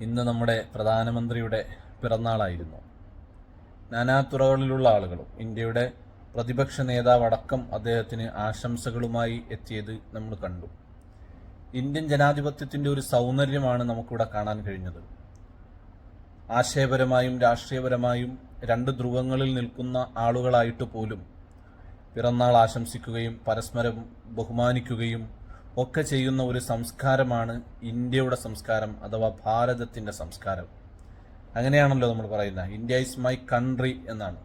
ഇന്ന് നമ്മുടെ പ്രധാനമന്ത്രിയുടെ പിറന്നാളായിരുന്നു. നാനാതുറകളിലുള്ള ആളുകളും ഇന്ത്യയുടെ പ്രതിപക്ഷ നേതാവ് അടക്കം അദ്ദേഹത്തിന് ആശംസകളുമായി എത്തിയത് നമ്മൾ കണ്ടു. ഇന്ത്യൻ ജനാധിപത്യത്തിന്റെ ഒരു സൗന്ദര്യമാണ് നമുക്കിവിടെ കാണാൻ കഴിഞ്ഞത്. ആശയപരമായും രാഷ്ട്രീയപരമായും രണ്ട് ധ്രുവങ്ങളിൽ നിൽക്കുന്ന ആളുകളായിട്ട് പോലും പിറന്നാൾ ആശംസിക്കുകയും പരസ്പരം ബഹുമാനിക്കുകയും ഒക്കെ ചെയ്യുന്ന ഒരു സംസ്കാരമാണ് ഇന്ത്യയുടെ സംസ്കാരം അഥവാ ഭാരതത്തിന്റെ സംസ്കാരം. അങ്ങനെയാണല്ലോ നമ്മൾ പറയുന്നത്. ഇന്ത്യ ഈസ് മൈ കൺട്രി എന്നാണ്.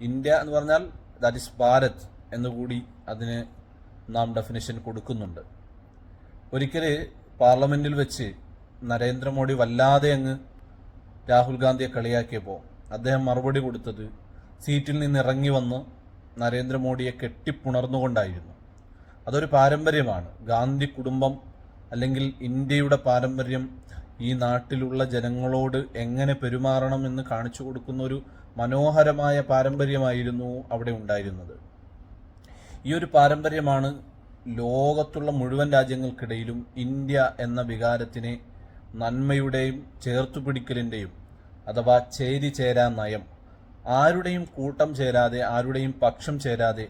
ഇന്ത്യ എന്ന് പറഞ്ഞാൽ ദാറ്റ് ഇസ് ഭാരത് എന്നുകൂടി അതിന് നാം ഡെഫിനേഷൻ കൊടുക്കുന്നുണ്ട്. ഒരിക്കൽ പാർലമെന്റിൽ വെച്ച് നരേന്ദ്രമോദി വല്ലാതെ അങ്ങ് രാഹുൽ ഗാന്ധിയെ കളിയാക്കിയപ്പോൾ അദ്ദേഹം മറുപടി കൊടുത്തത് സീറ്റിൽ നിന്ന് ഇറങ്ങി വന്ന് നരേന്ദ്രമോദിയെ കെട്ടിപ്പുണർന്നുകൊണ്ടായിരുന്നു. അതൊരു പാരമ്പര്യമാണ്. ഗാന്ധി കുടുംബം അല്ലെങ്കിൽ ഇന്ത്യയുടെ പാരമ്പര്യം ഈ നാട്ടിലുള്ള ജനങ്ങളോട് എങ്ങനെ പെരുമാറണം എന്ന് കാണിച്ചു കൊടുക്കുന്ന ഒരു മനോഹരമായ പാരമ്പര്യമായിരുന്നു അവിടെ ഉണ്ടായിരുന്നത്. ഈ ഒരു പാരമ്പര്യമാണ് ലോകത്തുള്ള മുഴുവൻ രാജ്യങ്ങൾക്കിടയിലും ഇന്ത്യ എന്ന വികാരത്തിനെ നന്മയുടെയും ചേർത്തുപിടിക്കലിന്റെയും അഥവാ ചേരി ചേരാ നയം ആരുടെയും കൂട്ടം ചേരാതെ ആരുടെയും പക്ഷം ചേരാതെ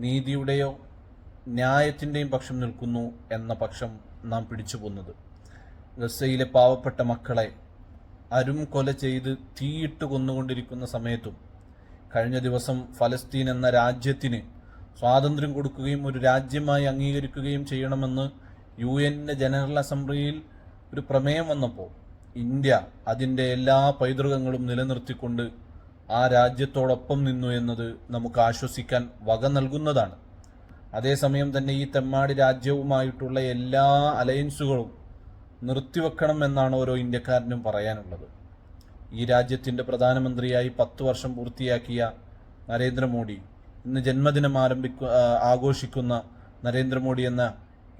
നീതിയുടെയോ ന്യായത്തിന്റെയും പക്ഷം നിൽക്കുന്നു എന്ന പക്ഷം നാം പിടിച്ചു പോന്നത് ഗസയിലെ പാവപ്പെട്ട മക്കളെ അരും കൊല ചെയ്ത് തീയിട്ട് കൊന്നുകൊണ്ടിരിക്കുന്ന സമയത്തും കഴിഞ്ഞ ദിവസം ഫലസ്തീൻ എന്ന രാജ്യത്തിന് സ്വാതന്ത്ര്യം കൊടുക്കുകയും ഒരു രാജ്യമായി അംഗീകരിക്കുകയും ചെയ്യണമെന്ന് യു എന്റെ ജനറൽ അസംബ്ലിയിൽ ഒരു പ്രമേയം വന്നപ്പോൾ ഇന്ത്യ അതിന്റെ എല്ലാ പൈതൃകങ്ങളും നിലനിർത്തിക്കൊണ്ട് ആ രാജ്യത്തോടൊപ്പം നിന്നു എന്നത് നമുക്ക് ആശ്വസിക്കാൻ വക നൽകുന്നതാണ്. അതേസമയം തന്നെ ഈ തെമ്മാടി രാജ്യവുമായിട്ടുള്ള എല്ലാ അലയൻസുകളും നിർത്തിവെക്കണം എന്നാണ് ഓരോ ഇന്ത്യക്കാരനും പറയാനുള്ളത്. ഈ രാജ്യത്തിന്റെ പ്രധാനമന്ത്രിയായി പത്ത് വർഷം പൂർത്തിയാക്കിയ നരേന്ദ്രമോദി ഇന്ന് ജന്മദിനം ആരംഭിക്കു ആഘോഷിക്കുന്ന നരേന്ദ്രമോദി എന്ന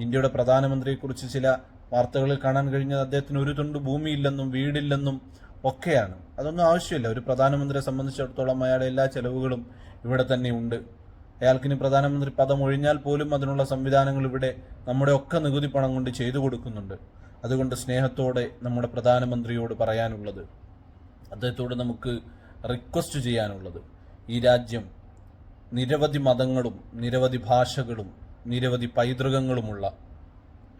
ഇന്ത്യയുടെ പ്രധാനമന്ത്രിയെക്കുറിച്ച് ചില വാർത്തകളിൽ കാണാൻ കഴിഞ്ഞത് അദ്ദേഹത്തിന് ഒരു തുണ്ട് ഭൂമിയില്ലെന്നും വീടില്ലെന്നും ഒക്കെയാണ്. അതൊന്നും ആവശ്യമില്ല. ഒരു പ്രധാനമന്ത്രിയെ സംബന്ധിച്ചിടത്തോളം അയാളുടെ എല്ലാ ചെലവുകളും ഇവിടെ തന്നെ ഉണ്ട്. അയാൾക്കിനി പ്രധാനമന്ത്രി പദം ഒഴിഞ്ഞാൽ പോലും അതിനുള്ള സംവിധാനങ്ങൾ ഇവിടെ നമ്മുടെ ഒക്കെ നികുതി പണം കൊണ്ട് ചെയ്തു കൊടുക്കുന്നുണ്ട്. അതുകൊണ്ട് സ്നേഹത്തോടെ നമ്മുടെ പ്രധാനമന്ത്രിയോട് പറയാനുള്ളത് അദ്ദേഹത്തോട് നമുക്ക് റിക്വസ്റ്റ് ചെയ്യാനുള്ളത്. ഈ രാജ്യം നിരവധി മതങ്ങളും നിരവധി ഭാഷകളും നിരവധി പൈതൃകങ്ങളുമുള്ള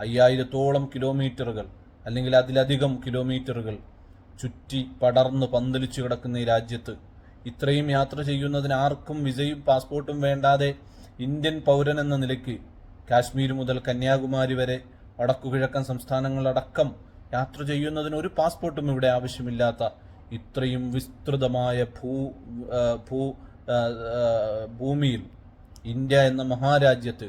അയ്യായിരത്തോളം കിലോമീറ്ററുകൾ അല്ലെങ്കിൽ അതിലധികം കിലോമീറ്ററുകൾ ചുറ്റി പടർന്ന് പന്തലിച്ചു കിടക്കുന്ന ഈ രാജ്യത്ത് ഇത്രയും യാത്ര ചെയ്യുന്നതിന് ആർക്കും വിസയും പാസ്പോർട്ടും വേണ്ടാതെ ഇന്ത്യൻ പൗരൻ എന്ന നിലയ്ക്ക് കാശ്മീർ മുതൽ കന്യാകുമാരി വരെ വടക്കുകിഴക്കൻ സംസ്ഥാനങ്ങളടക്കം യാത്ര ചെയ്യുന്നതിന് ഒരു പാസ്പോർട്ടും ഇവിടെ ആവശ്യമില്ലാത്ത ഇത്രയും വിസ്തൃതമായ ഭൂ ഭൂ ഭൂമിയിൽ ഇന്ത്യ എന്ന മഹാരാജ്യത്ത്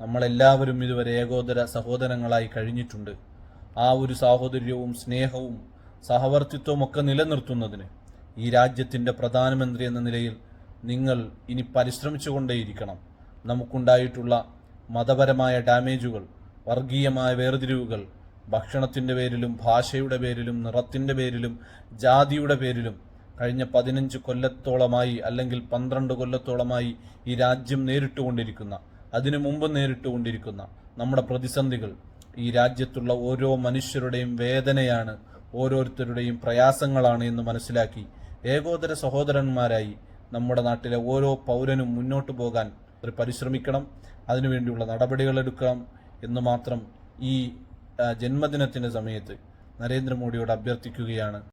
നമ്മളെല്ലാവരും ഇതുവരെ ഏകോദര സഹോദരങ്ങളായി കഴിഞ്ഞിട്ടുണ്ട്. ആ ഒരു സാഹോദര്യവും സ്നേഹവും സഹവർത്തിത്വവും ഒക്കെ നിലനിർത്തുന്നതിന് ഈ രാജ്യത്തിന്റെ പ്രധാനമന്ത്രി എന്ന നിലയിൽ നിങ്ങൾ ഇനി പരിശ്രമിച്ചുകൊണ്ടേയിരിക്കണം. നമുക്കുണ്ടായിട്ടുള്ള മതപരമായ ഡാമേജുകൾ വർഗീയമായ വേർതിരിവുകൾ ഭക്ഷണത്തിന്റെ പേരിലും ഭാഷയുടെ പേരിലും നിറത്തിന്റെ പേരിലും ജാതിയുടെ പേരിലും കഴിഞ്ഞ പതിനഞ്ച് കൊല്ലത്തോളമായി അല്ലെങ്കിൽ പന്ത്രണ്ട് കൊല്ലത്തോളമായി ഈ രാജ്യം നേരിട്ടുകൊണ്ടിരിക്കുന്ന അതിനു മുമ്പ് നേരിട്ടുകൊണ്ടിരിക്കുന്ന നമ്മുടെ പ്രതിസന്ധികൾ ഈ രാജ്യത്തുള്ള ഓരോ മനുഷ്യരുടെയും വേദനയാണ് ഓരോരുത്തരുടെയും പ്രയാസങ്ങളാണ് എന്ന് മനസ്സിലാക്കി ഏകോദര സഹോദരന്മാരായി നമ്മുടെ നാട്ടിലെ ഓരോ പൗരനും മുന്നോട്ട് പോകാൻ പരിശ്രമിക്കണം അതിനുവേണ്ടിയുള്ള നടപടികൾ എടുക്കണം എന്ന് മാത്രം ഈ ജന്മദിനത്തിന്റെ സമയത്ത് നരേന്ദ്രമോദിയോട് അഭ്യർത്ഥിക്കുകയാണ്.